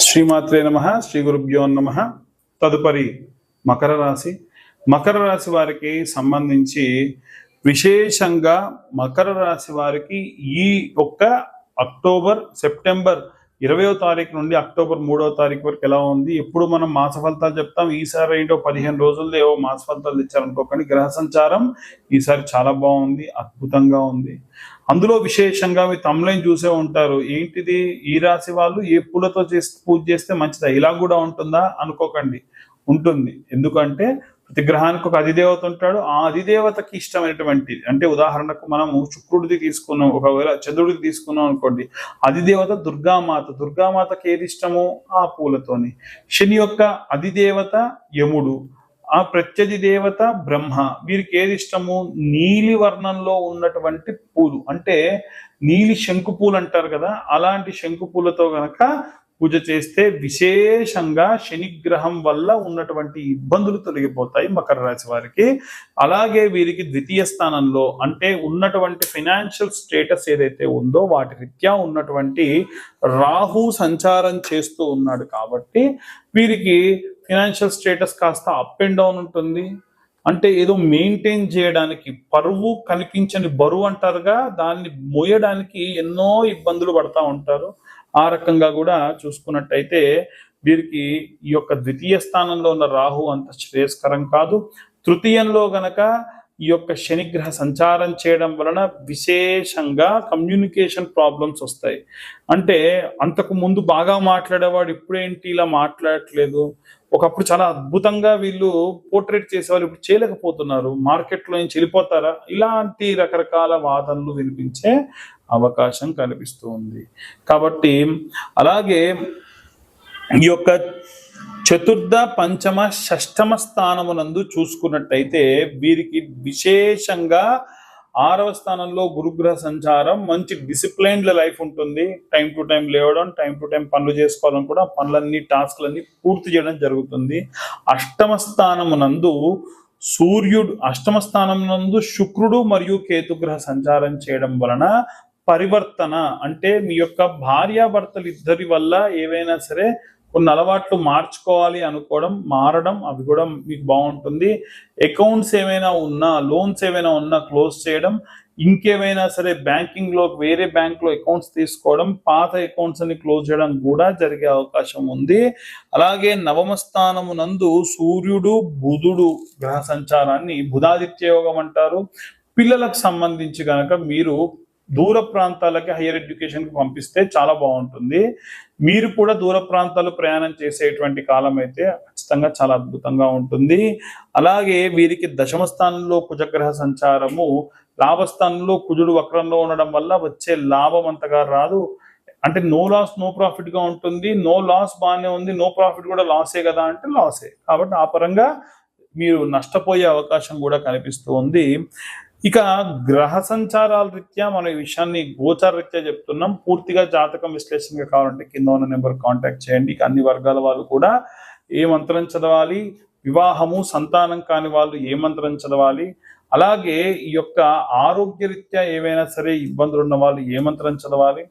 శ్రీమాత్రే నమ శ్రీ గురుభ్యో నమ. తదుపరి మకర రాశి. మకర రాశి వారికి సంబంధించి విశేషంగా మకర రాశి వారికి ఈ ఒక్క అక్టోబర్ సెప్టెంబర్ ఇరవయో తారీఖు నుండి అక్టోబర్ మూడో తారీఖు వరకు ఎలా ఉంది? ఎప్పుడు మనం మాస ఫలితాలు చెప్తాం? ఈసారి ఏంటో పదిహేను రోజుల్లో ఏవో మాస ఫలితాలు ఇచ్చారనుకోకండి గ్రహ సంచారం ఈసారి చాలా బాగుంది అద్భుతంగా ఉంది. అందులో విశేషంగా మీ తమ్లైన్ చూసే ఉంటారు. ఏంటిది? ఈ రాశి వాళ్ళు ఏ పూలతో చేసి పూజ చేస్తే మంచిదా? ఇలా కూడా ఉంటుందా? అనుకోకండి. ఉంటుంది. ఎందుకంటే ప్రతి గ్రహానికి ఒక అధిదేవత ఉంటాడు. ఆ అధిదేవతకి ఇష్టమైనటువంటి అంటే ఉదాహరణకు మనము శుక్రుడిది తీసుకున్నాం ఒకవేళ చంద్రుడికి తీసుకున్నాం అనుకోండి అధిదేవత దుర్గామాత. దుర్గామాతకి ఏది ఇష్టమో? ఆ పూలతోని. శని యొక్క అధిదేవత యముడు ఆ ప్రత్యధి దేవత బ్రహ్మ. వీరికి ఏది ఇష్టము? నీలి వర్ణంలో ఉన్నటువంటి పూలు. అంటే నీలి శంకు పూలు అంటారు కదా అలాంటి శంకు పూలతో గనక పూజ చేస్తే విశేషంగా శనిగ్రహం వల్ల ఉన్నటువంటి ఇబ్బందులు తొలగిపోతాయి మకర రాశి వారికి. అలాగే వీరికి ద్వితీయ స్థానంలో అంటే ఉన్నటువంటి ఫైనాన్షియల్ స్టేటస్ ఏదైతే ఉందో వాటి రీత్యా ఉన్నటువంటి రాహు సంచారం చేస్తూ ఉన్నాడు కాబట్టి వీరికి ఫైనాన్షియల్ స్టేటస్ కాస్త అప్ అండ్ డౌన్ ఉంటుంది. అంటే ఏదో మెయింటైన్ చేయడానికి పరువు కనిపించని బరువు అంటారుగా దాన్ని మోయడానికి ఎన్నో ఇబ్బందులు పడతా ఉంటారు. ఆ రకంగా కూడా చూసుకున్నట్టయితే వీరికి ఈ యొక్క ద్వితీయ స్థానంలో ఉన్న రాహు అంత శ్రేయస్కరం కాదు. తృతీయంలో గనక ఈ యొక్క శనిగ్రహ సంచారం చేయడం వలన విశేషంగా కమ్యూనికేషన్ ప్రాబ్లమ్స్ వస్తాయి. అంటే అంతకు ముందు బాగా మాట్లాడేవాడు ఇప్పుడేంటి ఇలా మాట్లాడట్లేదు. ఒకప్పుడు చాలా అద్భుతంగా వీళ్ళు పోర్ట్రేట్ చేసేవాళ్ళు ఇప్పుడు చేయలేకపోతున్నారు. మార్కెట్లో నుంచి వెళ్ళిపోతారా? ఇలాంటి రకరకాల వాదనలు వినిపించే అవకాశం కనిపిస్తుంది కాబట్టి అలాగే ఈ యొక్క చతుర్థ పంచమ షష్టమ స్థానమునందు చూసుకున్నట్టయితే వీరికి విశేషంగా ఆరవ స్థానంలో గురుగ్రహ సంచారం మంచి డిసిప్లైన్డ్ లైఫ్ ఉంటుంది. టైం టు టైం లేవడం టైం టు టైం పనులు చేసుకోవాలని కూడా పనులన్నీ టాస్క్లన్నీ పూర్తి చేయడం జరుగుతుంది. అష్టమ స్థానమునందు సూర్యుడు అష్టమ స్థానం నందు శుక్రుడు మరియు కేతుగ్రహ సంచారం చేయడం వలన పరివర్తన అంటే మీ యొక్క భార్యాభర్తలు ఇద్దరి వల్ల ఏవైనా సరే కొన్ని అలవాట్లు మార్చుకోవాలి అనుకోవడం మారడం అవి కూడా మీకు బాగుంటుంది. అకౌంట్స్ ఏమైనా ఉన్నా లోన్స్ ఏమైనా ఉన్నా క్లోజ్ చేయడం ఇంకేమైనా సరే బ్యాంకింగ్లో వేరే బ్యాంక్లో అకౌంట్స్ తీసుకోవడం పాత అకౌంట్స్ అని క్లోజ్ చేయడం కూడా జరిగే అవకాశం ఉంది. అలాగే నవమ స్థానము నందు సూర్యుడు బుధుడు గ్రహ సంచారాన్ని బుధాదిత్య యోగం అంటారు. పిల్లలకు సంబంధించి కనుక మీరు దూర ప్రాంతాలకి హైయర్ ఎడ్యుకేషన్కి పంపిస్తే చాలా బాగుంటుంది. మీరు కూడా దూర ప్రాంతాలు ప్రయాణం చేసేటువంటి కాలం అయితే ఖచ్చితంగా చాలా అద్భుతంగా ఉంటుంది. అలాగే వీరికి దశమ స్థానంలో కుజగ్రహ సంచారము లాభస్థానంలో కుజుడు వక్రంలో ఉండడం వల్ల వచ్చే లాభం అంతగా రాదు. అంటే నో లాస్ నో ప్రాఫిట్గా ఉంటుంది. నో లాస్ బాగానే ఉంది. నో ప్రాఫిట్ కూడా లాసే కదా అంటే లాసే కాబట్టి ఆ పరంగా మీరు నష్టపోయే అవకాశం కూడా కనిపిస్తూ ఉంది. ఇక గ్రహ సంచారాల రీత్యా మనం ఈ విషయాన్ని గోచార రీత్యా చెప్తున్నాం. పూర్తిగా జాతకం విశ్లేషణగా కావాలంటే కింద ఉన్న నెంబర్ కాంటాక్ట్ చేయండి. ఇక అన్ని వర్గాల వాళ్ళు కూడా ఏ మంత్రం చదవాలి? వివాహము సంతానం కాని వాళ్ళు ఏ మంత్రం చదవాలి? అలాగే ఈ యొక్క ఆరోగ్యరీత్యా ఏవైనా సరే ఇబ్బందులు ఉన్న వాళ్ళు ఏ మంత్రం చదవాలి?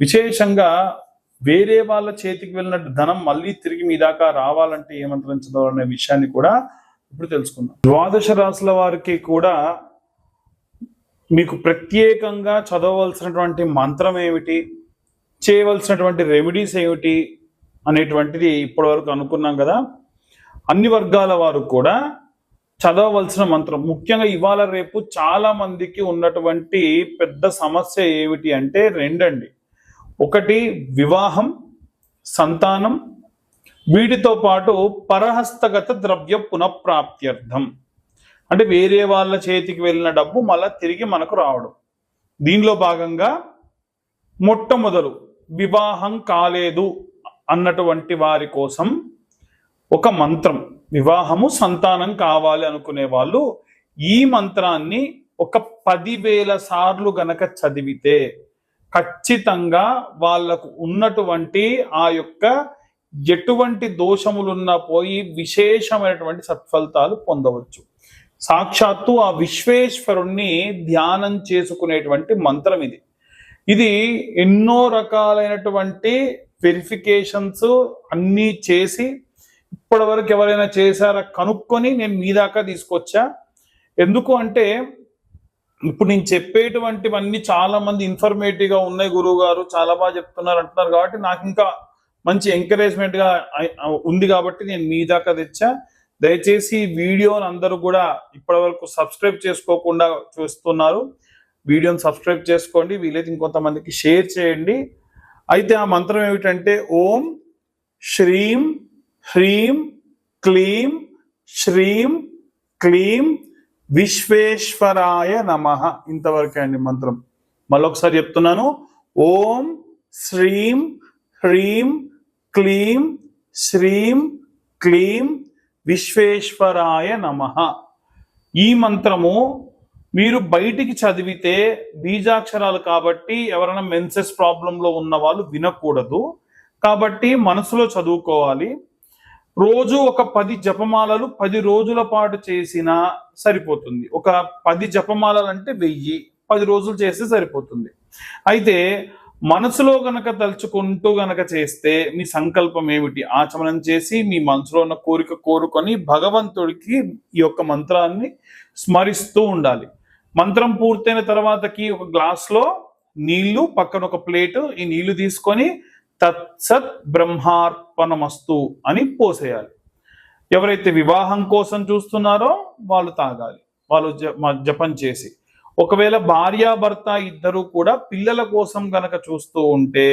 విశేషంగా వేరే వాళ్ళ చేతికి వెళ్ళినట్టు ధనం మళ్ళీ తిరిగి మీ దాకా రావాలంటే ఏ మంత్రం చదవాలనే విషయాన్ని కూడా ఇప్పుడు తెలుసుకుందాం. ద్వాదశ రాశుల వారికి కూడా మీకు ప్రత్యేకంగా చదవవలసినటువంటి మంత్రం ఏమిటి? చేయవలసినటువంటి రెమెడీస్ ఏమిటి? అనేటువంటిది ఇప్పటివరకు అనుకున్నాం కదా. అన్ని వర్గాల వారు కూడా చదవవలసిన మంత్రం. ముఖ్యంగా ఇవాళ రేపు చాలా మందికి ఉన్నటువంటి పెద్ద సమస్య ఏమిటి అంటే రెండండి. ఒకటి వివాహం సంతానం వీటితో పాటు పరహస్తగత ద్రవ్య పునఃప్రాప్త్యర్థం. అంటే వేరే వాళ్ళ చేతికి వెళ్ళిన డబ్బు మళ్ళీ తిరిగి మనకు రావడం. దీనిలో భాగంగా మొట్టమొదలు వివాహం కాలేదు అన్నటువంటి వారి కోసం ఒక మంత్రం వివాహము సంతానం కావాలి అనుకునే వాళ్ళు ఈ మంత్రాన్ని ఒక పదివేల సార్లు గనక చదివితే ఖచ్చితంగా వాళ్ళకు ఉన్నటువంటి ఆ యొక్క ఎటువంటి దోషములున్నా పోయి విశేషమైనటువంటి సత్ఫలితాలు పొందవచ్చు. సాక్షాత్తు ఆ విశ్వేశ్వరుణ్ణి ధ్యానం చేసుకునేటువంటి మంత్రం ఇది. ఇది ఎన్నో రకాలైనటువంటి వెరిఫికేషన్స్ అన్నీ చేసి ఇప్పటి వరకు ఎవరైనా చేశారా కనుక్కొని నేను మీ దాకా తీసుకొచ్చా? ఎందుకు అంటే ఇప్పుడు నేను చెప్పేటువంటివన్నీ చాలా మంది ఇన్ఫర్మేటివ్గా ఉన్నాయి గురువు గారు చాలా బాగా చెప్తున్నారు అంటున్నారు కాబట్టి నాకు ఇంకా మంచి ఎంకరేజ్మెంట్గా ఉంది కాబట్టి నేను మీ దాకా తెచ్చా? దయచేసి వీడియోని అందరూ కూడా ఇప్పటి వరకు సబ్స్క్రైబ్ చేసుకోకుండా చూస్తున్నారు. వీడియోని సబ్స్క్రైబ్ చేసుకోండి వీలైతే ఇంకొంతమందికి షేర్ చేయండి. అయితే ఆ మంత్రం ఏమిటంటే ఓం శ్రీం హ్రీం క్లీం శ్రీం క్లీం విశ్వేశ్వరాయ నమ. ఇంతవరకే అండి మంత్రం. మళ్ళొకసారి చెప్తున్నాను ఓం శ్రీం హ్రీం క్లీం శ్రీం క్లీం విశ్వేశ్వరాయ నమ. ఈ మంత్రము మీరు బయటికి చదివితే బీజాక్షరాలు కాబట్టి ఎవరైనా మెన్సెస్ ప్రాబ్లంలో ఉన్న వాళ్ళు వినకూడదు. కాబట్టి మనసులో చదువుకోవాలి. రోజు ఒక పది జపమాలలు పది రోజుల పాటు చేసినా సరిపోతుంది. ఒక పది జపమాలలు అంటే వెయ్యి పది రోజులు చేస్తే సరిపోతుంది. అయితే మనసులో గనక తలుచుకుంటూ గనక చేస్తే మీ సంకల్పం ఏమిటి? ఆచమనం చేసి మీ మనసులో ఉన్న కోరిక కోరుకొని భగవంతుడికి ఈ యొక్క మంత్రాన్ని స్మరిస్తూ ఉండాలి. మంత్రం పూర్తయిన తర్వాతకి ఒక గ్లాస్లో నీళ్ళు పక్కన ఒక ప్లేటు ఈ నీళ్ళు తీసుకొని తత్సత్ బ్రహ్మార్పణమస్తు అని పోసేయాలి. ఎవరైతే వివాహం కోసం చూస్తున్నారో వాళ్ళు తాగాలి. వాళ్ళు జ- మ- జపం చేసి. ఒకవేళ భార్యాభర్త ఇద్దరు కూడా పిల్లల కోసం గనక చూస్తూ ఉంటే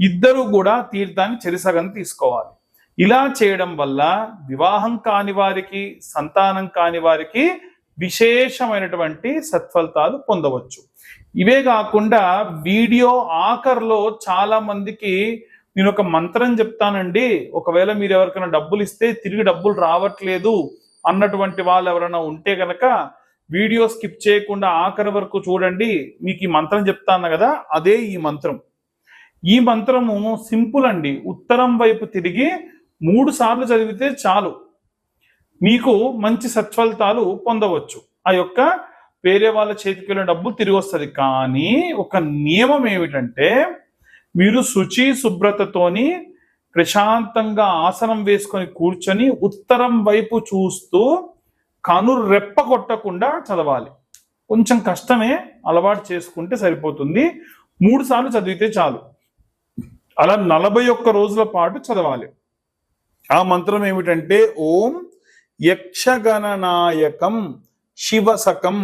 ఇద్దరు కూడా తీర్థాన్ని చెరిసగం తీసుకోవాలి. ఇలా చేయడం వల్ల వివాహం కాని వారికి సంతానం కాని వారికి విశేషమైనటువంటి సత్ఫలితాలు పొందవచ్చు. ఇవే కాకుండా వీడియో ఆఖర్లో చాలా మందికి నేను ఒక మంత్రం చెప్తానండి. ఒకవేళ మీరు ఎవరికైనా డబ్బులు ఇస్తే తిరిగి డబ్బులు రావట్లేదు అన్నటువంటి వాళ్ళు ఎవరైనా ఉంటే కనుక వీడియో స్కిప్ చేయకుండా ఆఖరి వరకు చూడండి మీకు ఈ మంత్రం చెప్తాను కదా అదే ఈ మంత్రం. ఈ మంత్రము సింపుల్ అండి. ఉత్తరం వైపు తిరిగి మూడు సార్లు చదివితే చాలు. మీకు మంచి సత్ఫలితాలు పొందవచ్చు. ఆ యొక్క వేరే వాళ్ళ చేతికి వెళ్ళిన డబ్బు తిరిగి వస్తుంది. కానీ ఒక నియమం ఏమిటంటే మీరు శుచి శుభ్రతతోని ప్రశాంతంగా ఆసనం వేసుకొని కూర్చొని ఉత్తరం వైపు చూస్తూ కనురు రెప్ప కొట్టకుండా చదవాలి. కొంచెం కష్టమే అలవాటు చేసుకుంటే సరిపోతుంది. మూడు సార్లు చదివితే చాలు. అలా నలభై ఒక్క రోజుల పాటు చదవాలి. ఆ మంత్రం ఏమిటంటే ఓం యక్షగణనాయకం శివసకం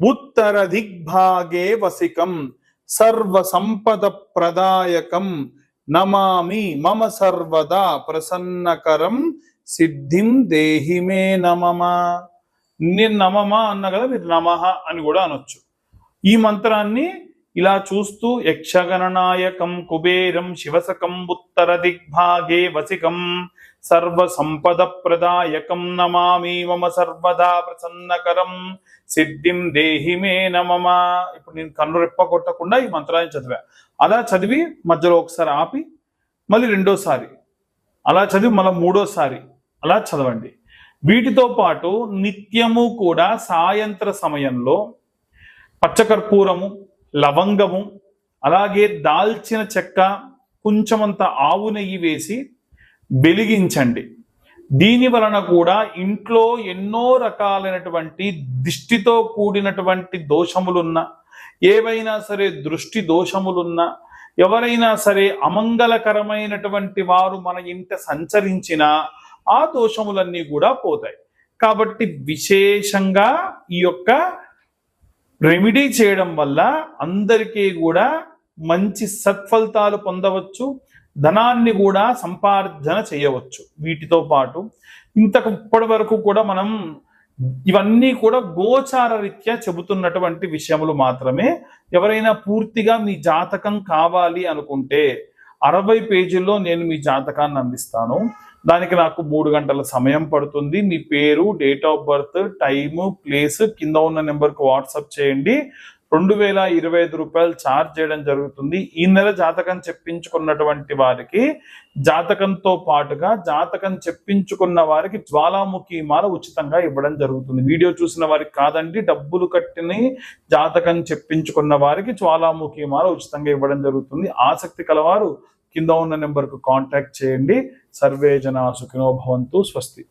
ఉత్తర దిగ్భాగే వసికం సర్వ సంపద ప్రదాయకం నమామి మమ సర్వదా ప్రసన్నకరం సిద్ధిం దేహి మే నమమా నేను నమమా అన్న కదా మీరు నమః అని కూడా అనొచ్చు. ఈ మంత్రాన్ని ఇలా చూస్తూ యక్షగణనాయకం కుబేరం శివసకం ఉత్తర దిగ్భాగే వసికం సర్వ సంపద ప్రదాయకం నమామి మమ సర్వదా ప్రసన్నకరం సిద్ధిం దేహి మే నమమా ఇప్పుడు నేను కన్ను రెప్ప కొట్టకుండా ఈ మంత్రాన్ని చదివా. అలా చదివి మధ్యలో ఒకసారి ఆపి మళ్ళీ రెండోసారి. అలా చదివి మళ్ళీ మూడోసారి. అలా చదవండి. వీటితో పాటు నిత్యము కూడా సాయంత్ర సమయంలో పచ్చకర్పూరము లవంగము అలాగే దాల్చిన చెక్క కొంచెమంత ఆవు నెయ్యి వేసి వెలిగించండి. దీని వలన కూడా ఇంట్లో ఎన్నో రకాలైనటువంటి దిష్టితో కూడినటువంటి దోషములున్నా ఏవైనా సరే దృష్టి దోషములున్నా ఎవరైనా సరే అమంగళకరమైనటువంటి వారు మన ఇంట సంచరించినా ఆ దోషములన్నీ కూడా పోతాయి. కాబట్టి విశేషంగా ఈ యొక్క రెమెడీ చేయడం వల్ల అందరికీ కూడా మంచి సత్ఫలితాలు పొందవచ్చు ధనాన్ని కూడా సంపార్జన చేయవచ్చు వీటితో పాటు. ఇంతకు ఇప్పటి వరకు కూడా మనం ఇవన్నీ కూడా గోచార రీత్యా చెబుతున్నటువంటి విషయములు మాత్రమే. ఎవరైనా పూర్తిగా మీ జాతకం కావాలి అనుకుంటే అరవై పేజీల్లో నేను మీ జాతకాన్ని అందిస్తాను. దానికి నాకు మూడు గంటల సమయం పడుతుంది. మీ పేరు date of birth time place కింద ఉన్న నెంబర్కి వాట్సాప్ చేయండి. రెండు వేల ఇరవై ఐదు రూపాయలు ఛార్జ్ చేయడం జరుగుతుంది. ఈ నెల జాతకం చెప్పించుకున్నటువంటి వారికి జాతకంతో పాటుగా జాతకం చెప్పించుకున్న వారికి జ్వాలాముఖి మాల ఉచితంగా ఇవ్వడం జరుగుతుంది. వీడియో చూసిన వారికి కాదండి డబ్బులు కట్టిని జాతకం చెప్పించుకున్న వారికి జ్వాలాముఖి మాల ఉచితంగా ఇవ్వడం జరుగుతుంది. ఆసక్తి కలవారు కింద ఉన్న నెంబర్కు కాంటాక్ట్ చేయండి. సర్వే జనా సుఖినో భవంతు. స్వస్తి.